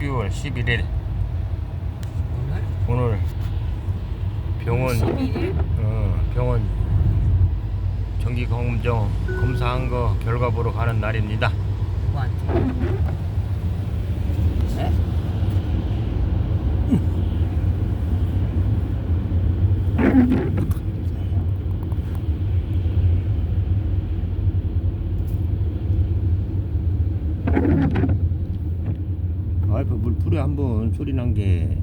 12월 11일 오늘? 병원. 11일? 어, 병원. 정기 검정 검사한 거 결과 보러 가는 날입니다. 소리 난 게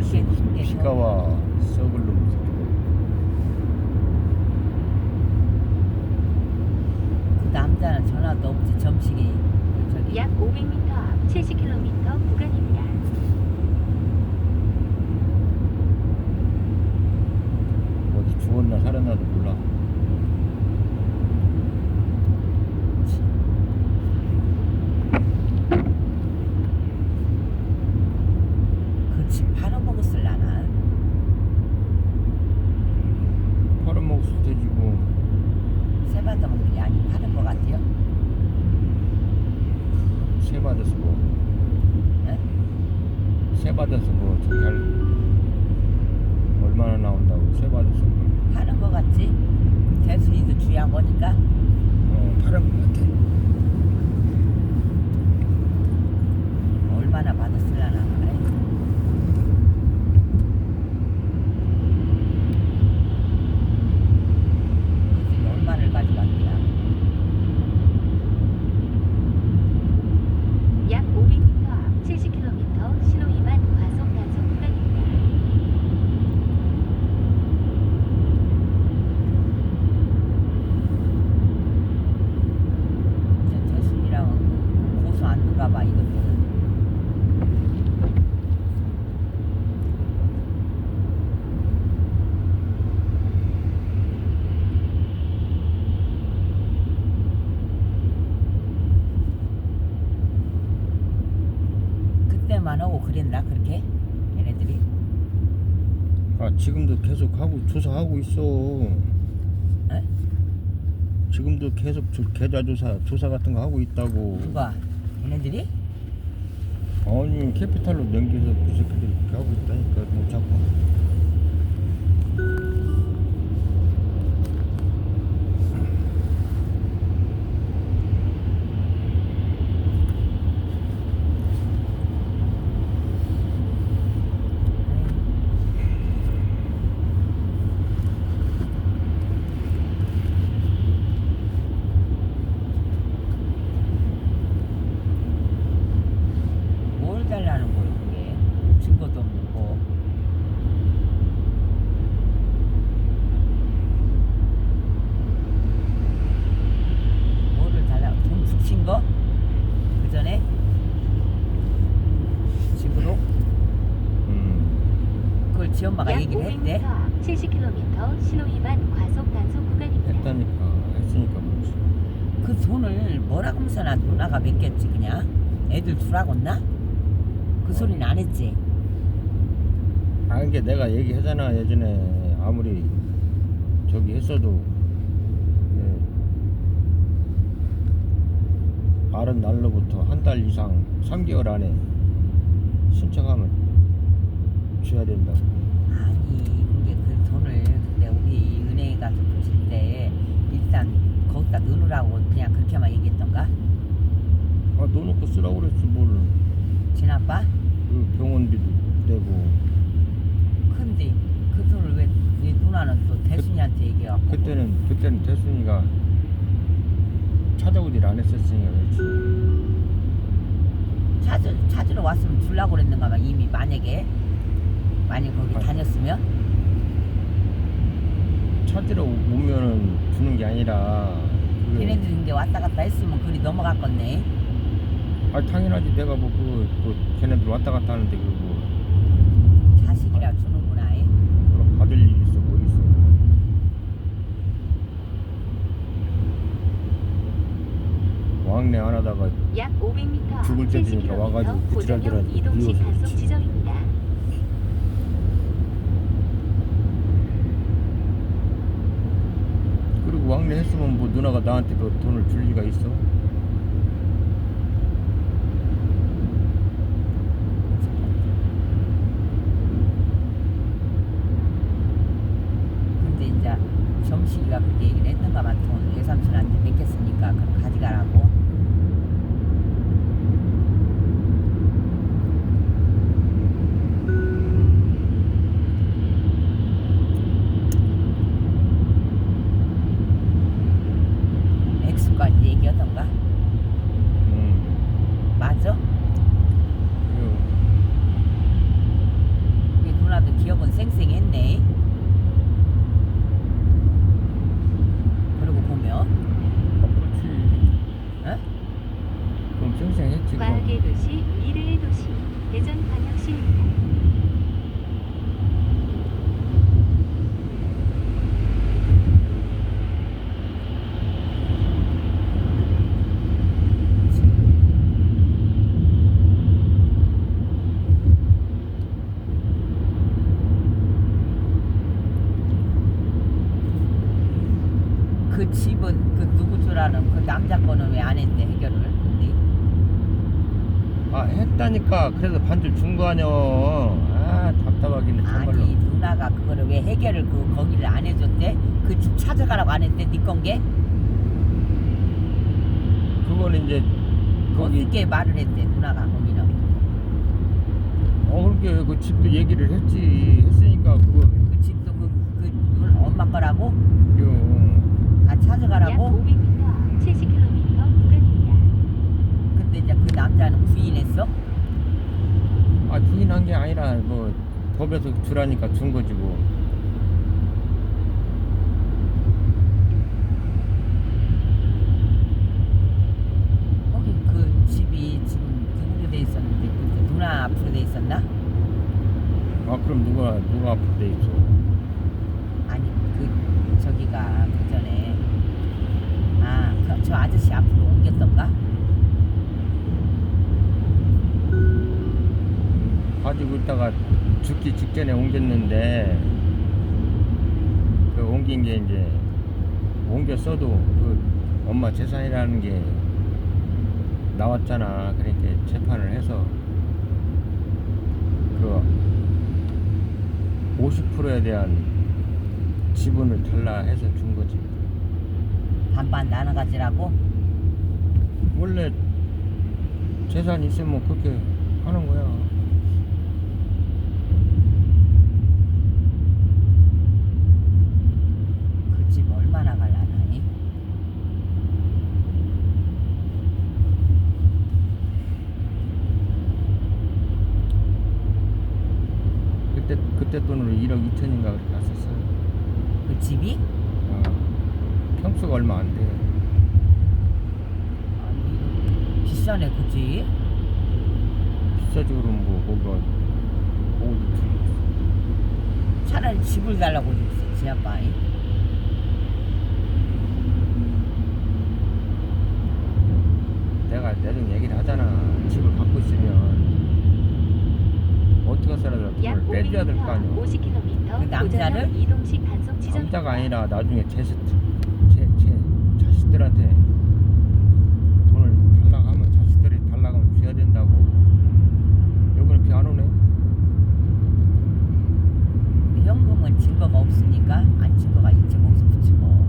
날씨 무슨 예, 예. 비가 와 썩을 놈 지금도 계속 하고 조사하고 있어. 에? 지금도 계속 계좌 조사 조사 같은 거 하고 있다고. 누가? 얘네들이? 아니 캐피탈로 넘겨서 그 새끼들이 하고 있다니까 뭐 자꾸 그냥? 애들 주라고나? 그 소리는 안 했지? 아 이게 내가 얘기하잖아 예전에 아무리 저기 했어도 예, 마른 날로부터 한 달 이상 3개월 안에 신청하면 줘야 된다고. 아니 이게 그 돈을 근데 우리 은행에 가서 붙일 때 일단 거기다 넣으라고 그냥 그렇게만 얘기했던가? 아 넣어놓고 쓰라고 그랬지 뭘. 진 아빠? 그 병원비도 내고 근데 그 돈을 왜, 왜 누나는 또 대순이한테 얘기해갖고 그때는 그때는 대순이가 찾아오질 안 했었으니까 그렇지. 찾으, 찾으러 왔으면 주려고 그랬는가 봐 이미 만약에 만약 거기 아. 다녔으면 찾으러 오면은 주는 게 아니라 그게 걔네들이 이제 왔다 갔다 했으면 그리 넘어갔겠네 아 당연하지 내가 뭐 그거 또 걔네들 왔다 갔다 하는데 그거 뭐 자식이라 주는구나 에. 그럼 받을 일이 있어 뭐 있어 왕래 안 하다가 약 500m 죽을 때 되니까 와가지고 그 고정형 지랄들한테 이동식 미워서 단속 그렇지. 지점입니다. 그리고 왕래 했으면 뭐 누나가 나한테 더 돈을 줄 리가 있어 근데 이제 점식이가 그렇게 얘기를 했던가만 돈 외삼촌한테 맡겼으니까 그럼 가져가라고 액수까지 얘기하던가 음. 맞아? 그래요. 우리 누나도 기억은 쌩쌩했네 그러고 보면 아 그렇지 어? 그럼 쌩쌩했지 그럼 과학의 도시 미래의 도시 대전광역시입니다. 그 집은 그 누구 줄 아는 그 남자 거는 왜 안 했대 해결을? 근데? 아 했다니까 그래서 반줄 준 거 아니야 아 답답하기는 정말로. 아니 누나가 그거를 왜 해결을 그 거기를 안 해줬대? 그 집 찾아가라고 안 했대 네 건게? 그거는 이제 거기 어떻게 말을 했대 누나가 거기는? 어 그렇게 그 집도 얘기를 했지. 했으니까 그거 그 집도 그, 그 누- 엄마 거라고? 요. 다약 찾아가라고? 500m 70km 구간입니다. 근데 이제 그 남자는 부인했어? 아 부인한 게 아니라 뭐 법에서 주라니까 준 거지 뭐. 거기 그 집이 지금 누구로 돼 있었는데 그때 누나 앞으로 돼 있었나? 아 그럼 누가 누가 앞으로 돼 있어? 아니 그 저기가 그 전에 아 저 아저씨 앞으로 옮겼던가 가지고 있다가 죽기 직전에 옮겼는데 그 옮긴 게 이제 옮겨 써도 그 엄마 재산이라는 게 나왔잖아. 그러니까 재판을 해서 그 50%에 대한 지분을 달라 해서 준 거지. 반반 나눠 가지라고? 원래 재산 있으면 그렇게 하는 거야. 그 집 얼마나 갈라나니? 그때 그때 돈으로 1억 2천인가 그렇게 갔었어. 그 집이? 어. 평수가 얼마 안 돼. 아니 비싸네 그지? 비싸지 그러면 뭐 거기가 어디 차라리 집을 달라고 그랬어 지 아빠이 내가 내중 얘기를 하잖아. 집을 갖고 있으면 어떻게 약 돈을 빼줘야 될거 500m, 아니야. 50km 그 남자를? 남자가 아니라 나중에 제, 제, 제 자식들한테 돈을 달라고 하면 자식들이 달라고 하면 줘야 된다고 여기는 비 안 오네 현금은 증거가 없으니까 안 증거가 있지 거기서 붙이고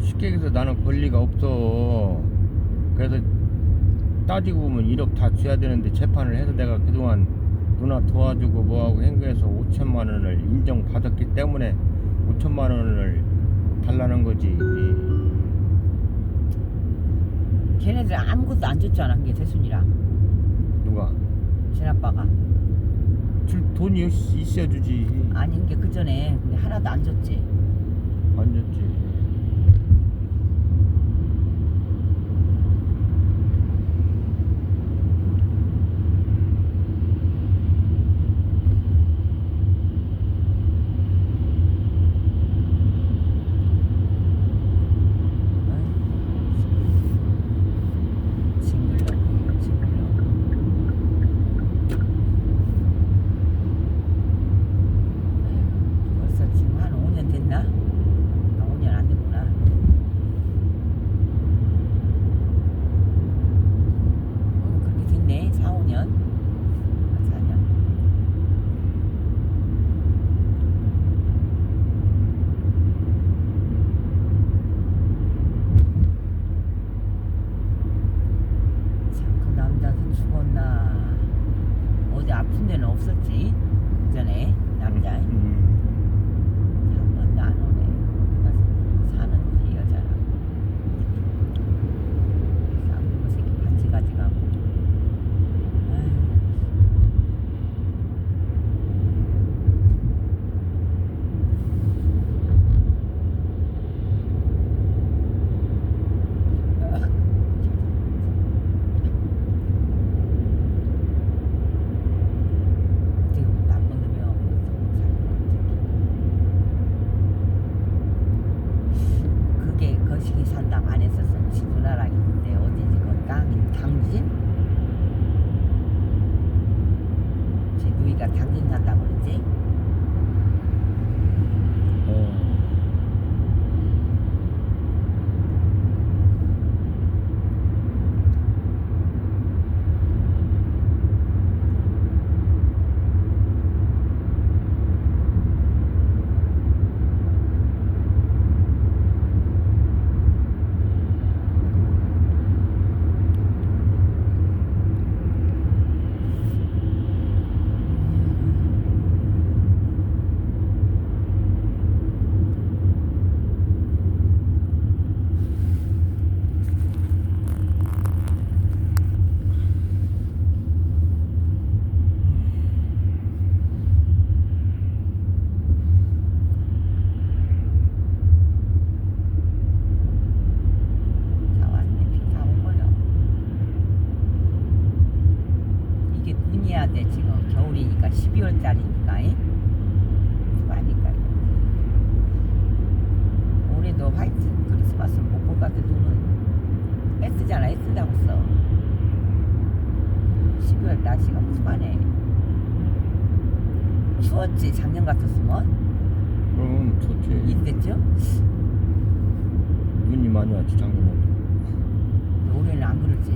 쉽게 얘기해서 나는 권 리가 없어. 그래서 따지고 보면 1억 다 줘야 되는데 재판을 해서 내가 그동안 누나 도와주고 뭐하고 행거해서 5천만 원을 인정받았기 때문에 5천만 원을 달라는 거지. 걔네들 아무것도 안 줬잖아? 그게 대순이랑? 누가? 친아빠가. 줄 돈이 있- 있어야 주지. 아니 그게 그 전에 근데 하나도 안 줬지. 안 줬지 이때죠? 눈이 많이 왔지 작년에도. 올해는 안 그러지.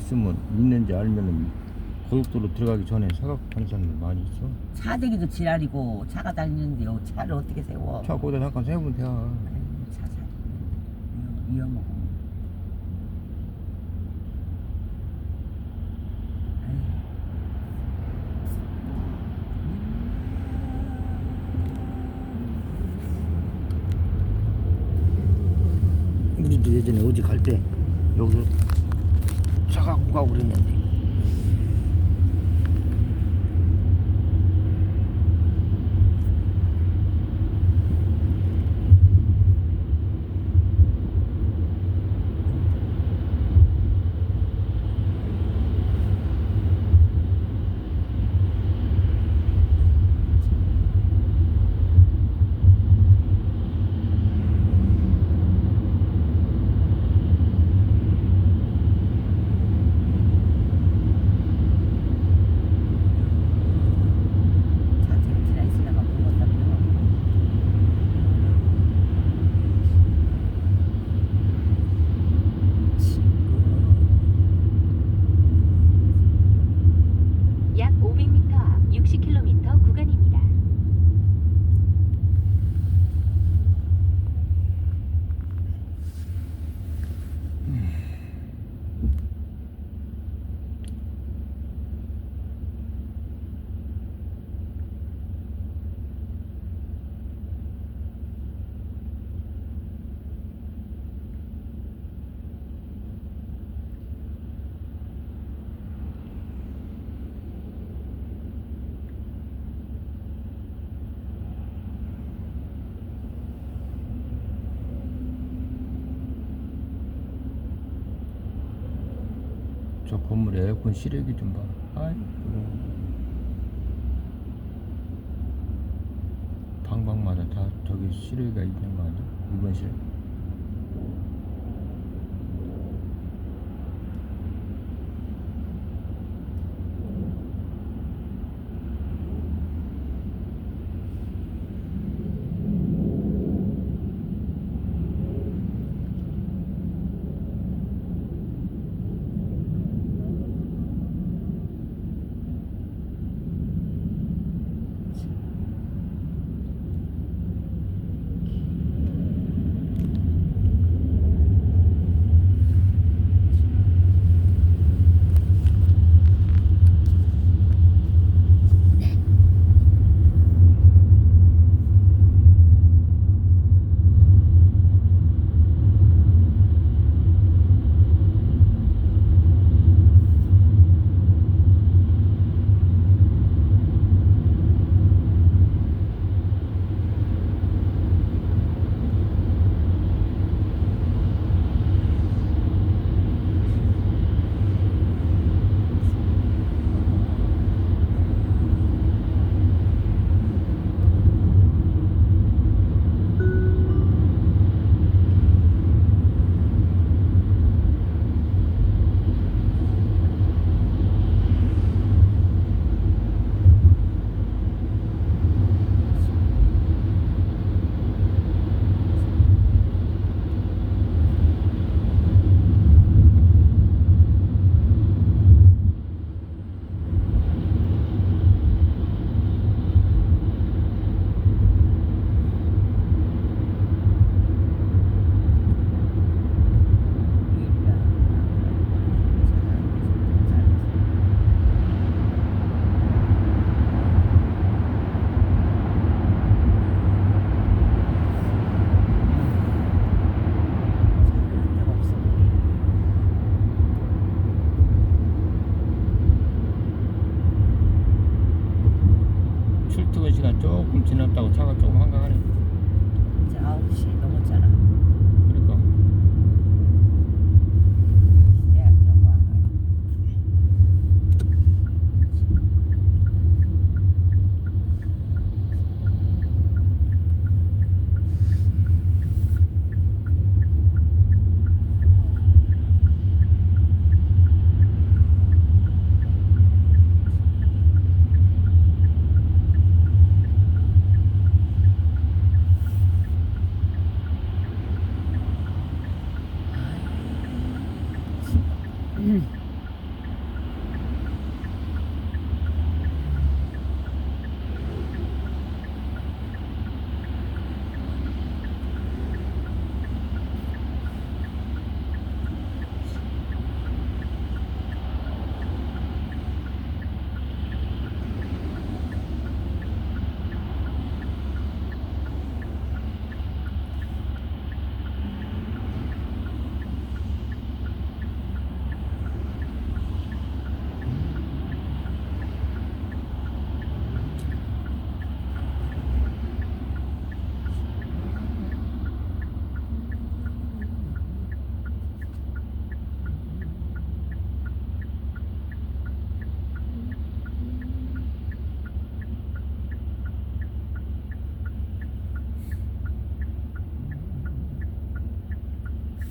있으면 있는지 알면은 고속도로 들어가기 전에 생각하는 사람들 많이 있어. 차 대기도 지랄이고 차가 다니는데 요 차를 어떻게 세워? 차 거기다 잠깐 세우면 돼. 아이고, 차 잘. 위험- 위험하고. 아이고. 우리도 예전에 어디 갈 때 건물 에어컨 실외기 좀 봐. 아이고. 방방마다 다 저기 실외기가 있는 거 아니야? 이번실 출퇴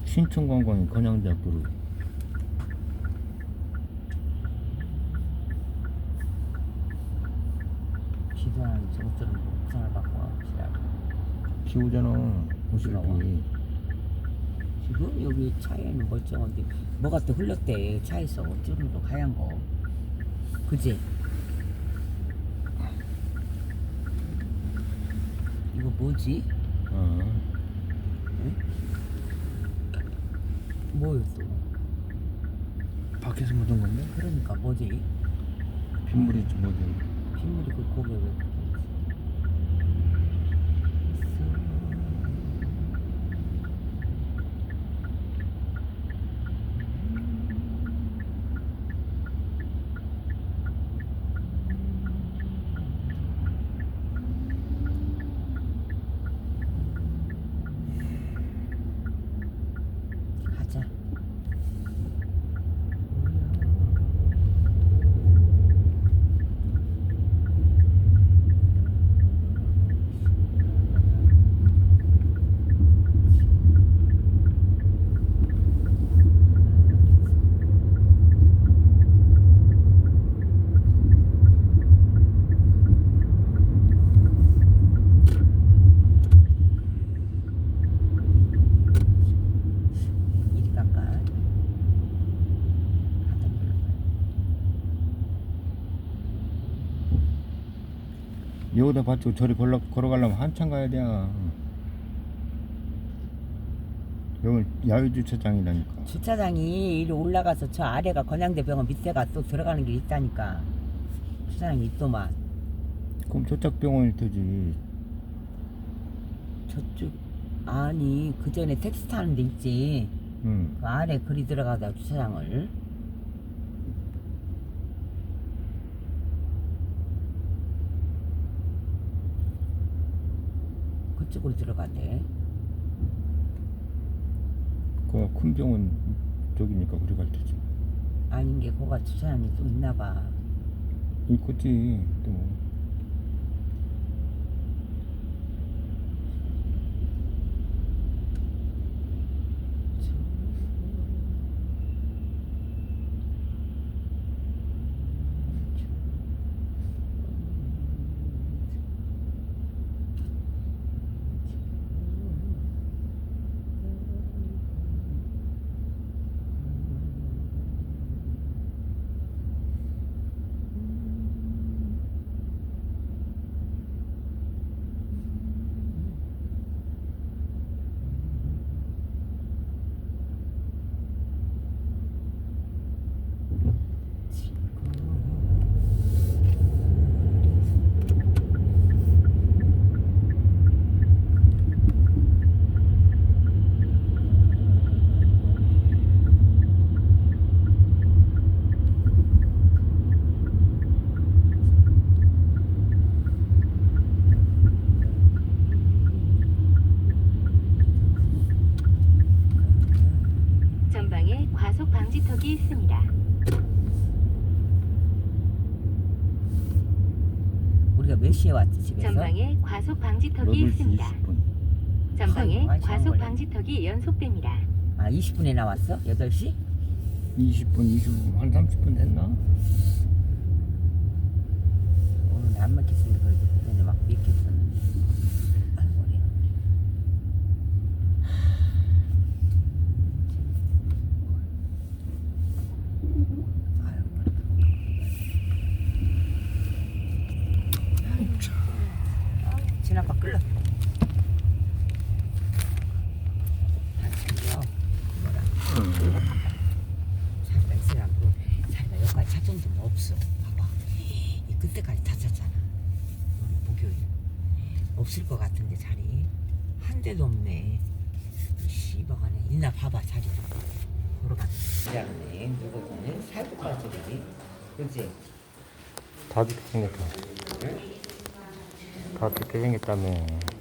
신촌관광이 건양대학교로 기도하는 저것들은 목상을 받고 지라고. 비 오잖아. 오슬비 지금 여기 차에는 멀쩡한데 뭐가 또 흘렀대 차에서 쭈루루 하얀 거 그지? 이거 뭐지? 어. 뭐였어? 밖에서 묻은 건데? 그러니까 뭐지? 빗물이 좀 어디 빗물이 그 고개 왜 그렇게 가자 여기다 받고 저리 걸어, 걸어가려면 한참 가야 돼. 여기 야외주차장이라니까. 주차장이 이리 올라가서 저 아래가 건양대병원 밑에가 또 들어가는 게 있다니까. 주차장이 있더만. 그럼 저쪽 병원이 되지. 저쪽 아니 그 전에 택시 타는 데 있지. 응. 그 아래 그리 들어가다 주차장을. 그쪽으로 들어가대. 그큰 병원 쪽이니까 그리 갈 테지. 아닌 게 거가 주차장이 또 있나 봐. 있겠지. 또. 전방에 과속 방지턱이 있습니다. 우리가 몇 시에 왔지 집에서? 전방에 과속 방지턱이 8시 있습니다. 20분. 전방에 아이고, 많이 과속. 방지턱이 연속됩니다. 아 20분에 나왔어? 8시? 20분, 25분, 한 30분 됐나? 오늘 안 막혔으니까 그래도 막 막혔었는데 아이고 머리 지나가 끌러 한참이요 뭐라 자리가 있으라고 자리가 여기까지 찾은 좀 없어 봐봐 이 끝에까지 다 찼잖아 오늘 목요일 없을 것 같은데 자리 한 대도 없네 씨발하네 있나 봐봐 자리 걸어가 잘하네 누구는 살국가지들이 그치? 생겼다. 다 죽게 생겼다며.